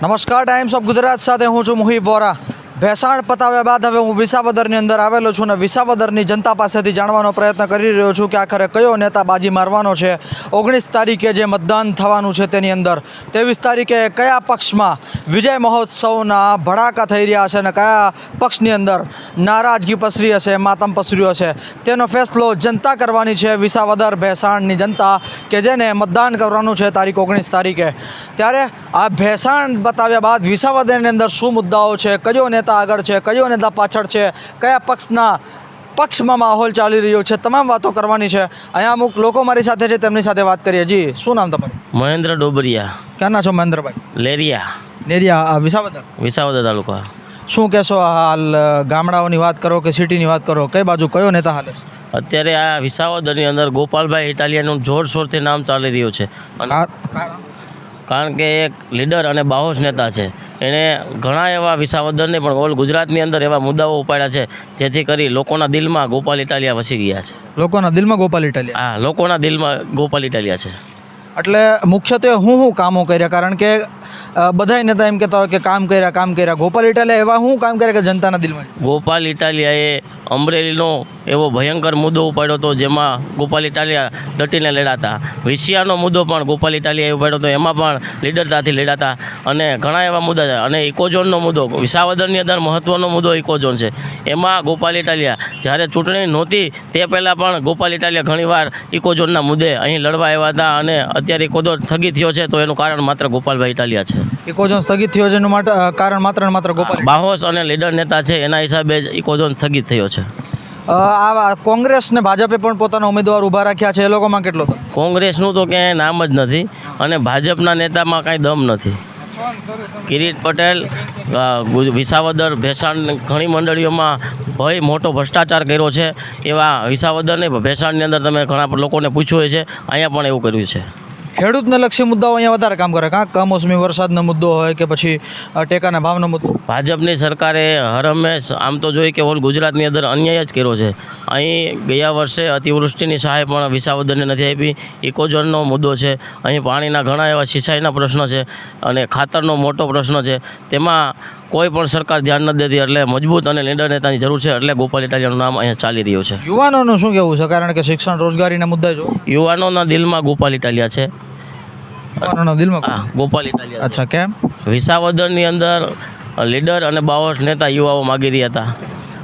નમસ્કાર times of Gujarat સાથે હું છું મુહિબ વોરા. ભેસાણ પતાવ્યા બાદ હવે હું વિસાવદરની અંદર આવેલો છું અને વિસાવદરની જનતા પાસેથી જાણવાનો પ્રયત્ન કરી રહ્યો છું કે આખરે કયો નેતા બાજી મારવાનો છે. ઓગણીસ તારીખે જે મતદાન થવાનું છે તેની અંદર ત્રેવીસ તારીખે કયા પક્ષમાં વિજય મહોત્સવના ભડાકા થઈ રહ્યા છે અને કયા પક્ષની અંદર નારાજગી પસરી હશે, માતમ પસર્યું હશે, તેનો ફેસલો જનતા કરવાની છે. વિસાવદર ભેસાણની જનતા કે જેને મતદાન કરવાનું છે તારીખ ઓગણીસ તારીખે. ત્યારે આ ભેસાણ બતાવ્યા બાદ વિસાવદરની અંદર શું મુદ્દાઓ છે, કયો નેતા આગળ છે કયો નેતા પાછળ છે કયા પક્ષના પક્ષમાં માહોલ ચાલી રહ્યો છે તમામ વાતો કરવાની છે. અહીંયા અમુક લોકો મારી સાથે છે તેમની સાથે વાત કરીએ. જી શું નામ તમારું? મહેન્દ્ર ડોબરિયા. ક્યાંના છો મહેન્દ્રભાઈ? લેરિયા. લેરિયા વિસાવદર? વિસાવદર તાલુકા. શું કહેશો હાલ ગામડાઓની વાત કરો કે સિટીની વાત કરો? કઈ બાજુ કયો નેતા હાલે? અત્યારે આ વિસાવદરની અંદર ગોપાલભાઈ ઇટાલિયાનું જોરશોરથી નામ ચાલી રહ્યું છે. કારણ? કે એક લીડર અને બાહોશ નેતા છે. એણે ઘણા એવા વિસાવદરને પણ ઓલ ગુજરાતની અંદર એવા મુદ્દાઓ ઉપાડ્યા છે જેથી કરી લોકોના દિલમાં ગોપાલ ઇટાલિયા વસી ગયા છે. લોકોના દિલમાં ગોપાલ ઇટાલિયા? હા લોકોના દિલમાં ગોપાલ ઇટાલિયા છે. એટલે મુખ્યત્વે હું હું કામો કર્યા? કારણ કે બધાય નેતા એમ કહેતા હોય કે કામ કર્યા કામ કર્યા. ગોપાલ ઇટાલિયા એવા શું કામ કર્યા કે જનતાના દિલમાં? ગોપાલ ઇટાલિયાએ અમરેલીનો એવો ભયંકર મુદ્દો ઉપાડ્યો હતો, જેમાં ગોપાલ ઇટાલિયા ડટીને લડાતા વિશિયાનો મુદ્દો પણ ગોપાલ ઇટાલિયાએ ઉપાડ્યો હતો, એમાં પણ લીડરતાથી લડાતા અને ઘણા એવા મુદ્દા છે. અને ઇકોઝોનનો મુદ્દો, વિસાવદરની અંદર મહત્ત્વનો મુદ્દો ઇકોઝોન છે. એમાં ગોપાલ ઇટાલિયા જ્યારે ચૂંટણી નહોતી, તે પહેલાં પણ ગોપાલ ઇટાલિયા ઘણીવાર ઇકોઝોનના મુદ્દે અહીં લડવા આવ્યા હતા અને અત્યારે ઇકોઝોન સ્થગિત થયો છે, તો એનું કારણ માત્ર ગોપાલભાઈ ઇટાલિયા છે. ઇકોઝોન સ્થગિત થયો છે એનું માટે કારણ માત્ર ને માત્ર ગોપાલ. બાહોશ અને લીડર નેતા છે એના હિસાબે જ ઇકોઝોન સ્થગિત થયો છે. આ કોંગ્રેસ ને ભાજપે પણ પોતાના ઉમેદવાર ઊભા રાખ્યા છે એ લોકોમાં કેટલો કોંગ્રેસનું તો ક્યાંય નામ જ નથી અને ભાજપના નેતામાં કાંઈ દમ નથી. કિરીટ પટેલ વિસાવદર ભેસાણ ઘણી મંડળીઓમાં ભય મોટો ભ્રષ્ટાચાર કર્યો છે. એવા વિસાવદર ને ભેસાણની અંદર તમે ઘણા લોકોને પૂછ્યું હોય છે અહીંયા પણ એવું કર્યું છે. ખેડૂતને લક્ષી મુદ્દાઓ અહીંયા વધારે કામ કરે. કાં કમોસમી વરસાદનો મુદ્દો હોય કે પછી ટેકાના ભાવનો મુદ્દો? ભાજપની સરકારે હર આમ તો જોઈએ કે ઓલ ગુજરાતની અંદર અન્યાય જ કર્યો છે. અહીં ગયા વર્ષે અતિવૃષ્ટિની સહાય પણ વિસાવદરને નથી આપી. ઇકોઝોનનો મુદ્દો છે. અહીં પાણીના ઘણા એવા સિંચાઈના પ્રશ્નો છે અને ખાતરનો મોટો પ્રશ્ન છે. તેમાં કોઈ પણ સરકાર ધ્યાન ન દેતી એટલે મજબૂત અને લીડર નેતાની જરૂર છે એટલે ગોપાલ ઇટાલિયાનું નામ અહીંયા ચાલી રહ્યું છે. યુવાનોનું શું કહેવું છે? કારણ કે શિક્ષણ રોજગારીના મુદ્દા જો. યુવાનોના દિલમાં ગોપાલ ઇટાલિયા છે. દિલમાં ગોપાલ ઇટાલિયા અચ્છા કેમ? વિસાવદરની અંદર લીડર અને બાવસ નેતા યુવાઓ માગી રહ્યા હતા.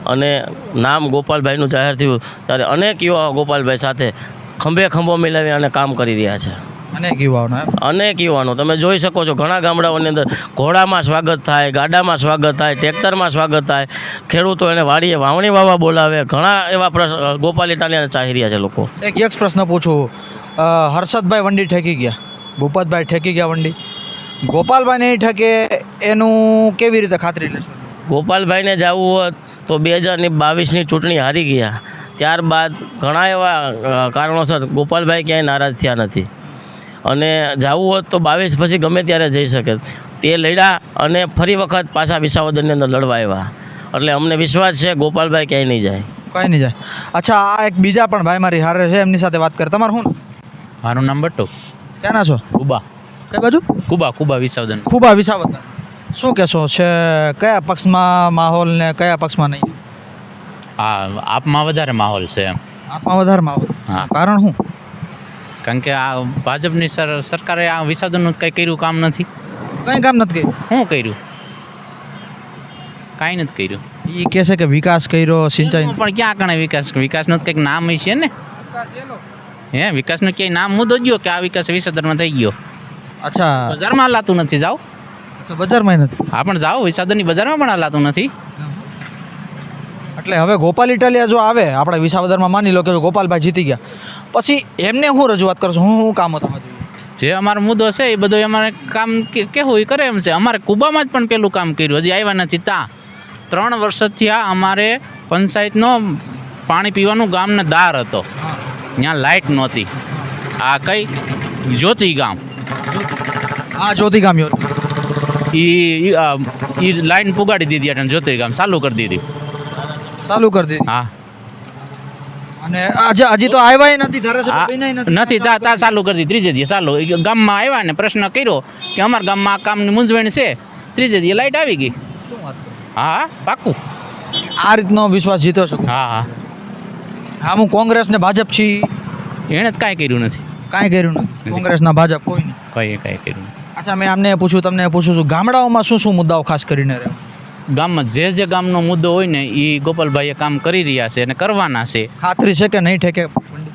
અને નામ ગોપાલભાઈનું જાહેર થયું ત્યારે અનેક યુવાઓ ગોપાલભાઈ સાથે ખંભે ખંભો મિલાવી અને કામ કરી રહ્યા છે. અનેક યુવાનો અનેક યુવાનો. તમે જોઈ શકો છો ઘણા ગામડાઓની અંદર ઘોડામાં સ્વાગત થાય ગાડામાં સ્વાગત થાય ટ્રેક્ટરમાં સ્વાગત થાય. ખેડૂતો એને વાડીએ વાવણી વાવા બોલાવે. ઘણા એવા પ્રશ્ન ગોપાલ ઇટાલિયાને ચાહી રહ્યા છે લોકો. એક એક પ્રશ્ન પૂછું. હર્ષદભાઈ વંડી ઠેકી ગયા. ભૂપતભાઈ ઠેકી ગયા વંડી. ગોપાલભાઈ નહીં ઠકે એનું કેવી રીતે ખાતરી લેશો? ગોપાલભાઈને જવું હોત તો બે હજારની બાવીસની ચૂંટણી હારી ગયા. ત્યારબાદ ઘણા એવા કારણોસર ગોપાલભાઈ ક્યાંય નારાજ થયા નથી. અને જવું હોત તો બાવીસ પછી ગમે ત્યારે જઈ શકે. તે લડ્યા અને ફરી વખત પાછા વિસાવદરની અંદર લડવા આવ્યા. એટલે અમને વિશ્વાસ છે ગોપાલભાઈ ક્યાંય નહીં જાય. કઈ નહીં જાય. અચ્છા આ એક બીજા પણ ભાઈ મારી હારે છે એમની સાથે વાત કરે. તમારું શું મારું નામ બટ્ટુ. ક્યાંના છો? કુબા. કઈ બાજુ? કુબા કુબા વિસાવદન. ખૂબ આ વિસાવદર શું કહેશો છે કયા પક્ષમાં માહોલ ને કયા પક્ષમાં નહીં? હા આપમાં વધારે માહોલ છે એમ. આપમાં વધારે માહોલ. હા. કારણ શું? કારણ કે આ ભાજપની સર સરકારે આ વિસાદનનું કંઈ કર્યું કામ નથી? કંઈ કામ નથી કર્યું? શું કર્યું? કાંઈ નથી કર્યું. એ કહે છે કે વિકાસ કર્યો સિંચાઈ પણ ક્યાં કણે વિકાસ? વિકાસનું કંઈક નામ છે ને? હે વિકાસનું ક્યાંય નામ મુદ્દો ગયો કે આ વિકાસ વિસાદનમાં થઈ ગયો. અચ્છા. બજારમાં હલાતું નથી જાઓ. અચ્છા બજારમાં નથી? હા પણ જાઓ વિસાદનની બજારમાં પણ હલાતું નથી. એટલે હવે ગોપાલ ઇટાલિયા જો આવે આપણે વિસાવદરમાં માની લો કે જો ગોપાલભાઈ જીતી ગયા પછી એમને હું રજૂઆત કરશું હું હું કામ હતું જે અમારો મુદ્દો છે એ બધો અમારે કામ કે- કેવું એ કરે એમ છે. અમારે કુબામાં જ પણ પેલું કામ કર્યું હજી આવ્યા નથી તા. ત્રણ વર્ષથી આ અમારે પંચાયતનો પાણી પીવાનું ગામને દાર હતો. ત્યાં લાઇટ નહોતી. આ કઈ જ્યોતિ ગામ. આ જ્યોતિ ગામ એ લાઇન લાઈન પુગાડી દીધી એટલે જ્યોતિ ગામ ચાલુ કરી દીધી. ચાલુ કરી દીધી. હા. અને આજે હજી તો આવ્યા નથી ધારાસભ્ય નથી. નથી તા તા ચાલુ દીધી ત્રીજે દીધી ચાલુ. ગામમાં આવ્યા ને પ્રશ્ન કર્યો કે અમારા ગામમાં આ કામની મૂંઝવણ છે. ત્રીજે દિવસે લાઈટ આવી ગઈ. શું વાત હા હા પાક્કું. આ રીતનો વિશ્વાસ જીતો છો હા હા. હા હું કોંગ્રેસ ને ભાજપ છી. એણે જ કાંઈ કર્યું નથી. કાંઈ કર્યું નથી. કોંગ્રેસના ભાજપ કોઈ નહીં. કંઈ કાંઈ કર્યું અચ્છા મેં આમને પૂછ્યું તમને પૂછું છું ગામડાઓમાં શું શું મુદ્દાઓ ખાસ કરીને રહે? ગામમાં જે જે ગામનો મુદ્દો હોય ને એ ગોપાલભાઈએ કામ કરી રહ્યા છે અને કરવાના છે. ખાતરી છે કે નહીં ઠેકે?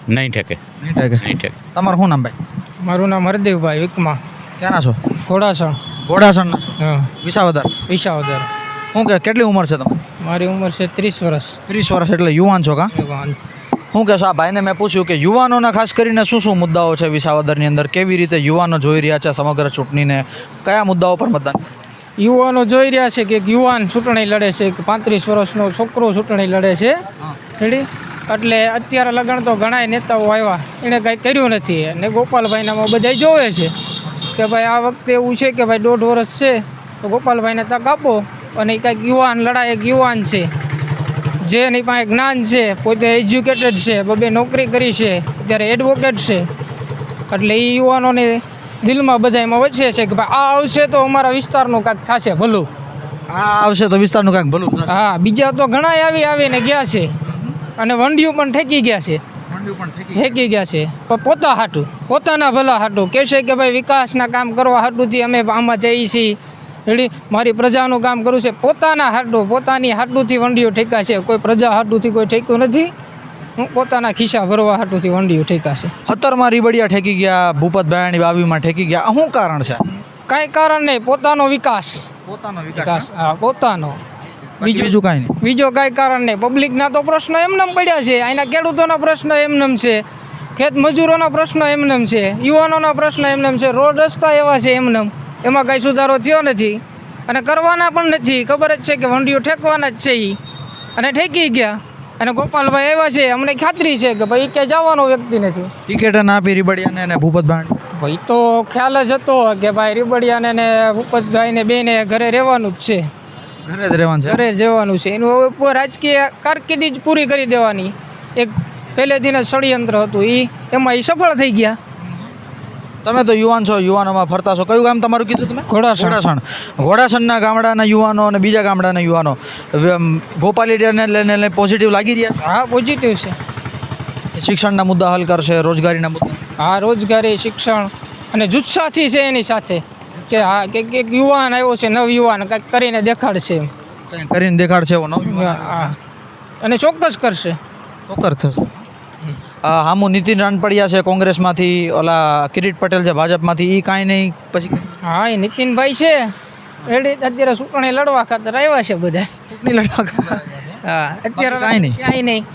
નહીં ઠેકે. નહીં ઠેકે. નહીં ઠેકે. તમારું શું નામ ભાઈ? મારું નામ હરદેવભાઈ વિકમા ક્યાંના છો? ઘોડાસણ. હા. વિસાવદર. વિસાવદર. શું કે કેટલી ઉંમર છે તમારી? મારી ઉંમર છે ત્રીસ વર્ષ. ત્રીસ વર્ષ એટલે યુવાન છો કા? શું કહેશો આ ભાઈને મેં પૂછ્યું કે યુવાનોના ખાસ કરીને શું શું મુદ્દાઓ છે વિસાવદરની અંદર? કેવી રીતે યુવાનો જોઈ રહ્યા છે સમગ્ર ચૂંટણીને? કયા મુદ્દાઓ પર મતદાન? યુવાનો જોઈ રહ્યા છે કે યુવાન ચૂંટણી લડે છે કે પાંત્રીસ વર્ષનો છોકરો ચૂંટણી લડે છે. રેડી? એટલે અત્યારે લગ્ન તો ઘણા નેતાઓ આવ્યા. એણે કાંઈ કર્યું નથી. અને ગોપાલભાઈનામાં બધા જોવે છે કે ભાઈ આ વખતે એવું છે કે ભાઈ દોઢ વર્ષ છે તો ગોપાલભાઈને તક આપો. અને એ કાંઈક યુવાન લડાય એક યુવાન છે. જે એની પાસે જ્ઞાન છે પોતે એજ્યુકેટેડ છે બબે નોકરી કરી છે અત્યારે એડવોકેટ છે. એટલે એ યુવાનોને દિલમાં બધા એમાં વચ્ચે છે કે ભાઈ આ આવશે તો અમારા વિસ્તારનું કાંઈક થશે ભલું. આ આવશે તો વિસ્તારનું કાંઈક ભલું હા બીજા તો ઘણા આવી આવીને ગયા છે. અને વંડિયું પણ ઠેકી ગયા છે. ઠેકી ગયા. છે. પોતા હાટું પોતાના ભલા હાટું. કહેશે કે ભાઈ વિકાસના કામ કરવા હાટુંથી અમે આમાં જઈએ છીએ. એડી મારી પ્રજાનું કામ કરવું છે. પોતાના હાટું પોતાની હાટુંથી વંડિયું ઠેકા છે કોઈ પ્રજા હાટુંથી કોઈ ઠેક્યું નથી. હું પોતાના ખિસ્સા ભરવા હાટુથી વંડિયું ઠેકાશે અત્યારમાં રીબડિયા ઠેકી ગયા ભૂપત ભાયાણી બાવીમાં ઠેકી ગયા. શું કારણ છે? કાંઈ કારણ નહીં પોતાનો વિકાસ. પોતાનો વિકાસ હા પોતાનો. બીજું? બીજું કાંઈ નહીં. બીજો કાંઈ કારણ નહીં. પબ્લિકના તો પ્રશ્ન એમનેમ પડ્યા છે. અહીંના ખેડૂતોના પ્રશ્ન એમનેમ છે. ખેત મજૂરોના પ્રશ્ન એમનેમ છે. યુવાનોના પ્રશ્ન એમનેમ છે. રોડ રસ્તા એવા છે એમનેમ એમાં કાંઈ સુધારો થયો નથી. અને કરવાના પણ નથી. ખબર જ છે કે વંડીઓ ઠેકવાના જ છે એ અને ઠેકી ગયા. અને ગોપાલભાઈ એવા છે અમને ખાતરી છે કે ભાઈ કે જવાનો વ્યક્તિ નથી. ટિકિટ ના આપી રીબડિયાને અને ભૂપત ભાઈ ભાઈ તો ખ્યાલ જ હતો કે ભાઈ રીબડિયાને ને ભૂપતભાઈને બેને ઘરે રહેવાનું જ છે. ઘરે જ રહેવાનું છે? ઘરે જવાનું છે. એનું હવે રાજકીય કારકિર્દી જ પૂરી કરી દેવાની. એક પહેલેથી ને ષડયંત્ર હતું. એ એમાં એ સફળ થઈ ગયા. તમે તો યુવાન છો યુવાનોમાં ફરતા છો. કયું ગામ તમારું કીધું તમે? ઘોડાસણ. ઘોડાસણ. ઘોડાસણના ગામડાના યુવાનો અને બીજા ગામડાના યુવાનો. ગોપાલિયાને લઈને લઈને પોઝિટિવ લાગી રહ્યા હા પોઝિટિવ છે. શિક્ષણના મુદ્દા હલ કરશે રોજગારીના મુદ્દા? હા રોજગારી શિક્ષણ અને જુસ્સાથી છે એની સાથે. કે હા કે એક યુવાન આવ્યો છે નવ યુવાન કંઈક કરીને દેખાડશે એમ. કરીને દેખાડશે એવો નવ અને ચોક્કસ કરશે. ચોક્કસ થશે. હામું નીતિન રાનપડિયા છે કોંગ્રેસમાંથી ઓલા કિરીટ પટેલ છે ભાજપમાંથી એ કાંઈ નહીં પછી હા એ નીતિનભાઈ છે. રેડી અત્યારે ચૂંટણી લડવા ખાતર આવ્યા છે બધા. ચૂંટણી લડવા ખાતર? હા અત્યારે કાંઈ નહીં. કાંઈ નહીં.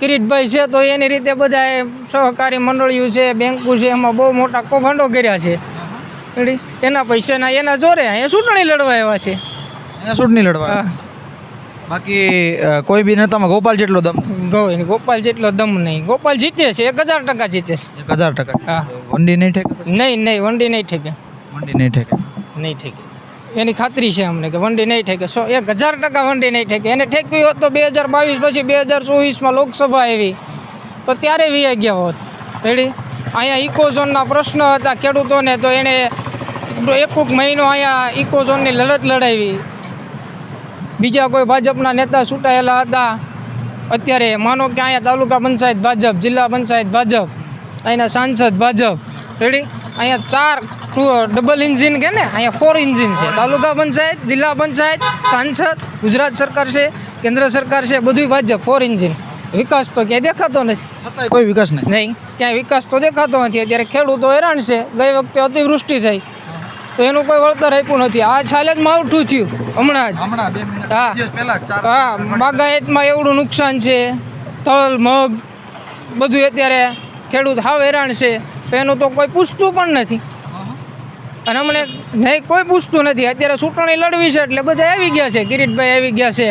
કિરીટભાઈ છે તો એની રીતે બધા સહકારી મંડળીઓ છે બેંકો છે એમાં બહુ મોટા કૌભાંડો કર્યા છે. રેડી? એના પૈસાના એના જોરે અહીંયા ચૂંટણી લડવા આવ્યા છે. અહીંયા ચૂંટણી લડવા હા. બાકી કોઈ બી નેતામાં ગોપાલ જેટલો દમ ગોવિંદ ગોપાલ જેટલો દમ નહીં. ગોપાલ જીતે છે એક હજાર ટકા જીતે છે. એક હજાર ટકા હા. વંડી નહીં ઠેકે? નહીં નહીં વંડી નહીં ઠેકે. વંડી નહીં ઠેકે. નહીં ઠેકે. એની ખાતરી છે અમને કે વંડી નહીં ઠેકે. સો એક હજાર ટકા વંડી નહીં ઠેકે. એને ઠેકવી હોત તો બે હજાર બાવીસ પછી બે હજાર ચોવીસમાં લોકસભા આવી. તો ત્યારે વી ગયા હોત. રેડી અહીંયા ઇકોઝોનના પ્રશ્ન હતા ખેડૂતોને તો એણે એકુક મહિનો અહીંયા ઇકોઝોનની લડત લડાવી. બીજા કોઈ ભાજપના નેતા છૂટાયેલા હતા. અત્યારે માનો કે અહીંયા તાલુકા પંચાયત ભાજપ જિલ્લા પંચાયત ભાજપ અહીંના સાંસદ ભાજપ. રેડી અહીંયા ચાર ટુ ડબલ ઇન્જિન કે ને? અહીંયા ફોર ઇન્જિન છે. તાલુકા પંચાયત જિલ્લા પંચાયત સાંસદ ગુજરાત સરકાર છે કેન્દ્ર સરકાર છે બધું ભાજપ ફોર ઇન્જિન વિકાસ તો ક્યાંય દેખાતો નથી. કોઈ વિકાસ નહીં. નહીં. ક્યાંય વિકાસ તો દેખાતો નથી. અત્યારે ખેડૂતો હેરાન છે. ગઈ વખતે અતિવૃષ્ટિ થઈ. તો એનું કોઈ વળતર આપ્યું નથી. આ છાલે જ માવઠું થયું હમણાં જ. હા. હા બાગાયતમાં એવડું નુકસાન છે. તલ મગ બધું અત્યારે ખેડૂત હાવ હેરાન છે. તો એનું તો કોઈ પૂછતું પણ નથી. અને અમને નહીં કોઈ પૂછતું નથી. અત્યારે ચૂંટણી લડવી છે એટલે બધા આવી ગયા છે. કિરીટભાઈ આવી ગયા છે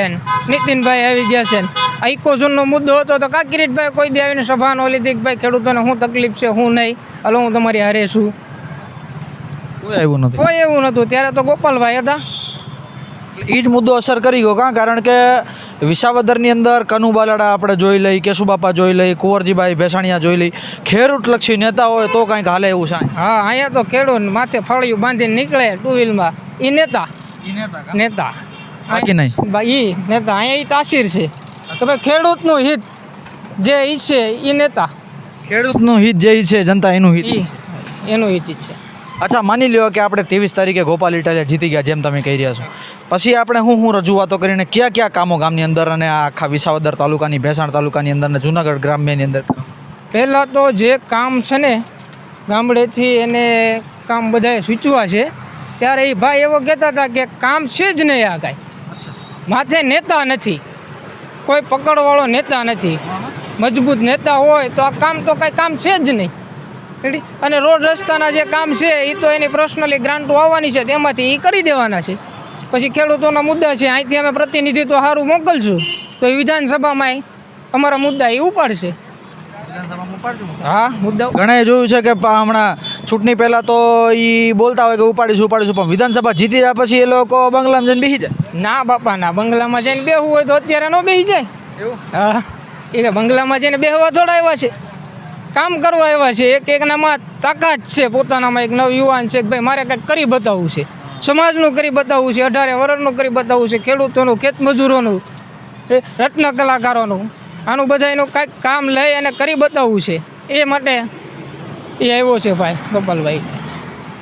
નીતિનભાઈ આવી ગયા છે આ ઇકોઝોનનો મુદ્દો હતો તો કા કિરીટભાઈ કોઈ દે આવીને સભાનો લીધી કે ભાઈ ખેડૂતોને શું તકલીફ છે હું નહીં. હલો હું તમારી હારે છું. કોઈ આવ્યું નથી? કોઈ એવું નહોતું ત્યારે તો ગોપાલભાઈ હતા. એ જ મુદ્દો અસર કરી ગયો કાં? કારણ કે વિસાવદરની અંદર કનુ બાલાડા આપણે જોઈ લઈ કેશુબાપા જોઈ લઈ કુંવરજીભાઈ ભેસાણિયા જોઈ લઈ. ખેડૂતલક્ષી નેતા હોય તો કાંઈક હાલે એવું છે હા અહીંયા તો ખેડૂત માથે ફળિયું બાંધીને નીકળે ટુ વ્હીલમાં એ નેતા. નેતા બાકી નહીં? એ ઈ નેતા. અહીંયા એ તાસીર છે. તો ભાઈ ખેડૂતનું હિત જે ઈચ્છે એ નેતા. ખેડૂતનું હિત જે છે જનતા એનું હિત એનું હિત ઈચ્છે અચ્છા માની લ્યો કે આપણે ત્રેવીસ તારીખે ગોપાલ ઇટાલિયા જીતી ગયા જેમ તમે કહી રહ્યા છો. પછી આપણે હું હું રજૂઆતો કરીને કયા કયા કામો ગામની અંદર અને આ આખા વિસાવદર તાલુકાની ભેસાણ તાલુકાની અંદર અને જુનાગઢ ગ્રામ્યની અંદર? પહેલાં તો જે કામ છે ને ગામડેથી એને કામ બધાએ સૂચવા છે ત્યારે એ ભાઈ એવો કહેતા હતા કે કામ છે જ નહીં આ કાંઈ. માથે નેતા નથી. કોઈ પકડવાળો નેતા નથી. મજબૂત નેતા હોય તો આ કામ તો કાંઈ કામ છે જ નહીં. અને રોડ રસ્તાના જે કામ છે એ તો એની પર્સનલી ગ્રાન્ટો આવવાની છે તેમાંથી એ કરી દેવાના છે. પછી ખેડૂતોના મુદ્દા છે અહીંથી અમે પ્રતિનિધિત્વ સારું મોકલશું. તો એ વિધાનસભામાં અમારા મુદ્દા એ ઉપાડશે. હા મુદ્દા ઘણાએ જોયું છે કે હમણાં ચૂંટણી પહેલાં તો એ બોલતા હોય કે ઉપાડીશું ઉપાડીશું પણ વિધાનસભા જીતી જાય પછી એ લોકો બંગલામાં જઈને બેસી જાય. ના બાપા ના બંગલામાં જઈને બેહવું હોય તો અત્યારે ન બેસી જાય. હા એ બંગલામાં જઈને બેહવા થોડા આવ્યા છે. કામ કરવા આવ્યા છે. એક એકનામાં તાકાત છે પોતાનામાં. એક નવ યુવાન છે કે ભાઈ, મારે કંઈક કરી બતાવવું છે. સમાજનું કરી બતાવવું છે, અઢારે વર્ષનું કરી બતાવવું છે, ખેડૂતોનું, ખેતમજૂરોનું, એ રત્ન કલાકારોનું. આનું બધાનું કાંઈક કામ લઈ અને કરી બતાવવું છે. એ માટે એ આવ્યો છે ભાઈ ગોપાલભાઈ.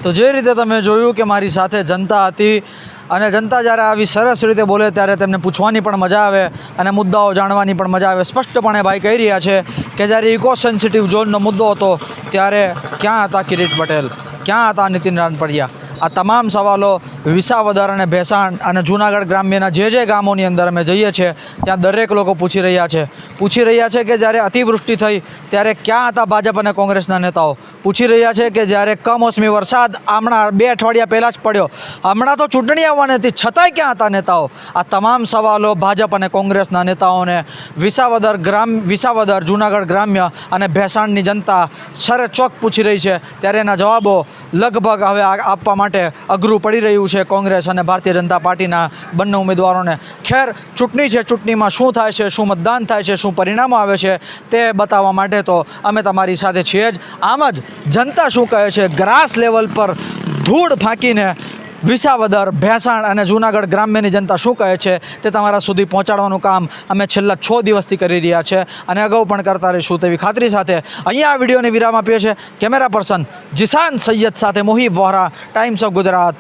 તો જે રીતે તમે જોયું કે મારી સાથે જનતા હતી અને જનતા જ્યારે આવી સરસ રીતે બોલે ત્યારે તેમને પૂછવાની પણ મજા આવે અને મુદ્દાઓ જાણવાની પણ મજા આવે. સ્પષ્ટપણે ભાઈ કહી રહ્યા છે કે જ્યારે ઇકો સેન્સિટિવ ઝોનનો મુદ્દો હતો ત્યારે ક્યાં હતા કિરીટ પટેલ? ક્યાં હતા નીતિન રાનપડિયા આ તમામ સવાલો વિસાવદર અને ભેસાણ અને જૂનાગઢ ગ્રામ્યના જે જે ગામોની અંદર અમે જઈએ છીએ, ત્યાં દરેક લોકો પૂછી રહ્યા છે. પૂછી રહ્યા છે કે જ્યારે અતિવૃષ્ટિ થઈ, ત્યારે ક્યાં હતા ભાજપ અને કોંગ્રેસના નેતાઓ? પૂછી રહ્યા છે કે જ્યારે કમોસમી વરસાદ હમણાં બે અઠવાડિયા પહેલાં જ પડ્યો. હમણાં તો ચૂંટણી આવવાની હતી, છતાંય ક્યાં હતા નેતાઓ? આ તમામ સવાલો ભાજપ અને કોંગ્રેસના નેતાઓને વિસાવદર ગ્રામ વિસાવદર જૂનાગઢ ગ્રામ્ય અને ભેસાણની જનતા સરે ચોક પૂછી રહી છે. ત્યારે એના જવાબો લગભગ હવે આપવા માટે અઘરું પડી રહ્યું છે કોંગ્રેસ અને ભારતીય જનતા પાર્ટીના બંને ઉમેદવારોને. ખેર, ચૂંટણી છે, ચૂંટણીમાં શું થાય છે, શું મતદાન થાય છે, શું પરિણામો આવે છે, તે બતાવવા માટે તો અમે તમારી સાથે છીએ જ. આમ જ જનતા શું કહે છે, ગ્રાસ લેવલ પર ધૂળ ફાંકીને વિસાવદર, ભેંસાણ અને જૂનાગઢ ગ્રામ્યની જનતા શું કહે છે તે તમારા સુધી પહોંચાડવાનું કામ અમે છેલ્લા છ દિવસથી કરી રહ્યા છે અને અગાઉ પણ કરતા રહીશું તેવી ખાતરી સાથે અહીંયા આ વિડીયોને વિરામ આપીએ છીએ. કેમેરા પર્સન જીસાન સૈયદ સાથે મોહિબ વોહરા ટાઈમ્સ ઓફ ગુજરાત